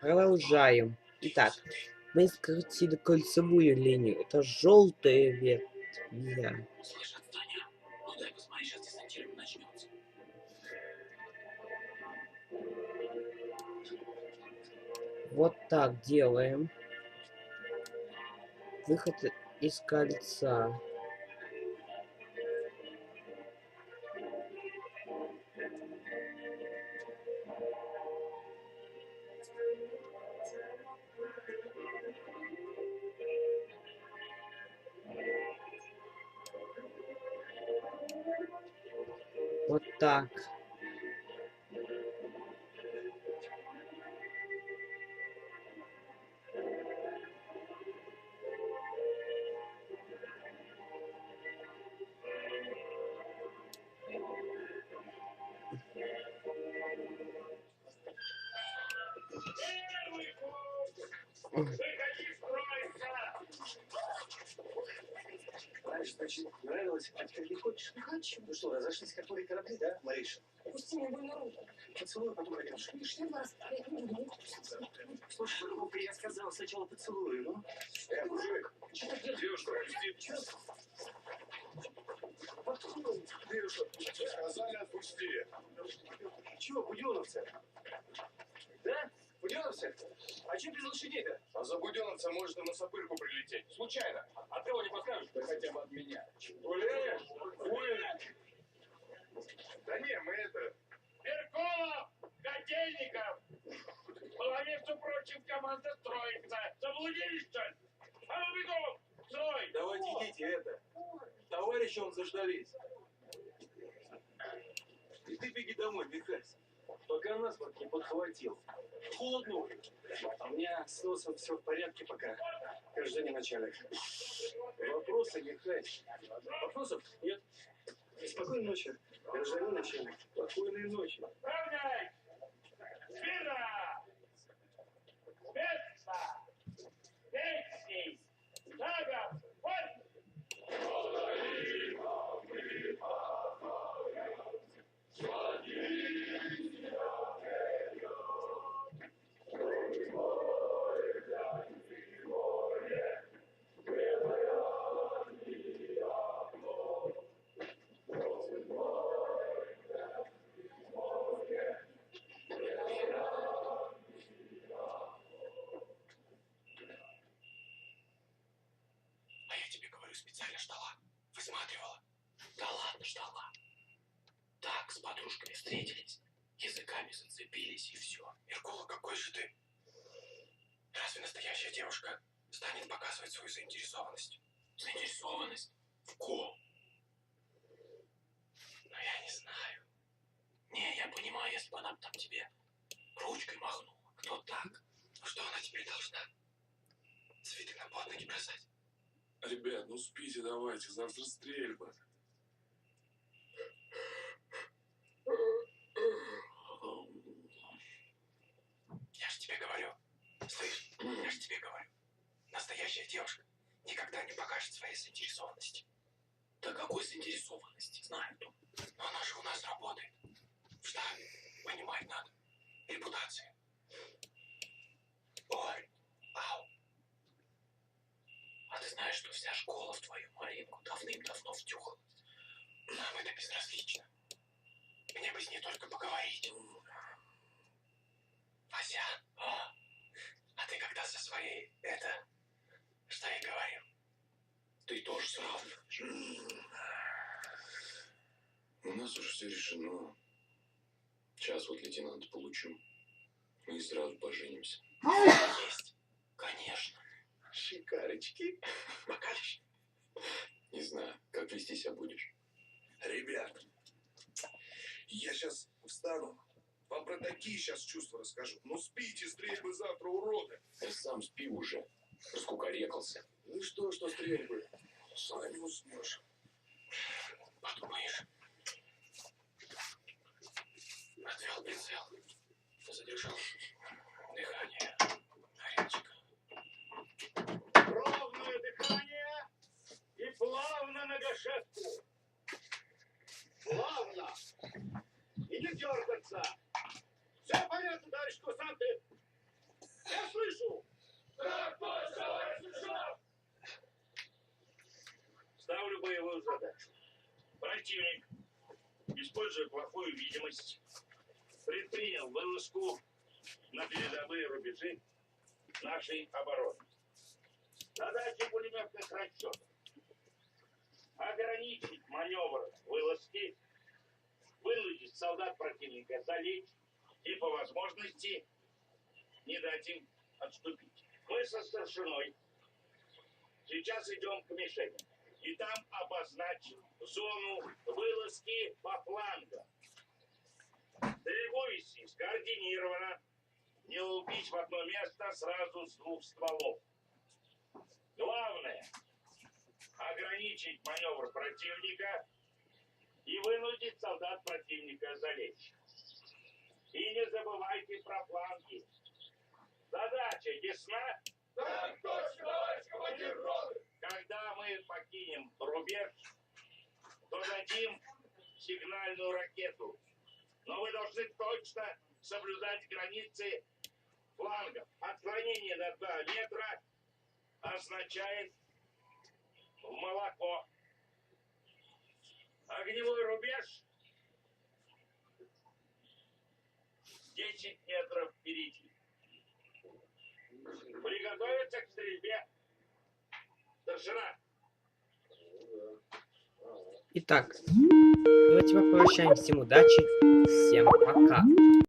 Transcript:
Продолжаем. Итак, мы скрутили кольцевую линию. Это десантирование начнется. Вот так делаем. Выход из кольца. Вот так. Раньше, нравилось, а теперь не хочешь? Не хочу. Ну что, разошлись как были корабли, да, Мариша? Пусти меня больно руку. Поцелуй, потом пойдешь. Лишний раз. Я не буду. Слушай, Марука, я сказал, сначала поцелую, ну? Э, мужик, Что ты делаешь? девушка, отпусти. Девушка, сказали отпусти. Чего, буденовцы? Да? Буденовцы? А что без лошадей-то? А за буденовца может и на сапырку прилететь. Случайно. От кого не подскажешь? Да хотя бы от меня. Гуляешь? Гуляешь? Да не, мы это... Меркулов, Котельников, всем прочим, команда строится. Заблудились, что ли? А ну бегом, строй! Давайте идите, это. Товарищам заждались. И ты беги домой, Михась. Пока насморк не подхватил. Холодно. А у меня с носом все в порядке пока. Гражданин начальник. Вопросы, Михась? Вопросов нет. Спокойной ночи, гражданин начальник. Спокойной ночи. Равняй! Смирно! Место! Песней! Шагом! Вот! А я тебе говорю, специально ждала. Высматривала. Да ладно, ждала. Так, с подружками встретились. Языками зацепились и все. Меркула, какой же ты? Разве настоящая девушка станет показывать свою заинтересованность? Заинтересованность? В ком? Ну, я не знаю. Не, я понимаю, если бы она там тебе Ребят, ну спите давайте, завтра стрельба. Я же тебе говорю. Слышь, я же тебе говорю. Настоящая девушка никогда не покажет своей заинтересованности. Да какой заинтересованности? Знаю то. Но она же у нас работает. В штабе. Понимать надо. Репутация. Ой, ау. А ты знаешь, что вся школа в твою Маринку давным-давно втюхалась? Нам это безразлично. Мне бы с ней только поговорить. Вася, а, а ты когда со своей, это, что я говорил? Ты тоже сравниваешь. У нас уже все решено. Сейчас вот лейтенанта получу. И сразу поженимся. Есть, конечно. Шикарочки. Покажешь? Не знаю, как вести себя будешь. Ребят, я сейчас встану, вам про такие сейчас чувства расскажу. Ну спите, стрельбы завтра, уроды. Ты сам спи уже. Раскукарекался. Ну и что, что стрельбы? Сами уснешь. Подумаешь. Отвел прицел. Задержал дыхание. Горячка. Ровное дыхание и гашетку. Плавно. И не дергаться. Все понятно, товарищ курсанты? Я слышу. Так точно, товарищ сержант. Ставлю боевую задачу. Противник, используя плохую видимость, предпринял вылазку на передовые рубежи нашей обороны. Задача пулеметных расчетов. Ограничить маневр вылазки, вынудить солдат противника залечь и по возможности не дать им отступить. Мы со старшиной сейчас идем к мишени. И там обозначим зону вылазки по флангам. Вести скоординированно. Не убить в одно место сразу с двух стволов. Главное – ограничить маневр противника и вынудить солдат противника залечь. И не забывайте про фланги. Задача ясна? Так точно, товарищ командир роты! Когда мы покинем рубеж, то дадим сигнальную ракету. Но вы должны точно соблюдать границы флангов. Отклонение на 2 метра означает в молоко. Огневой рубеж 10 метров впереди. Приготовиться к стрельбе. Старшина, Итак, давайте попрощаемся. Всем удачи. Всем пока.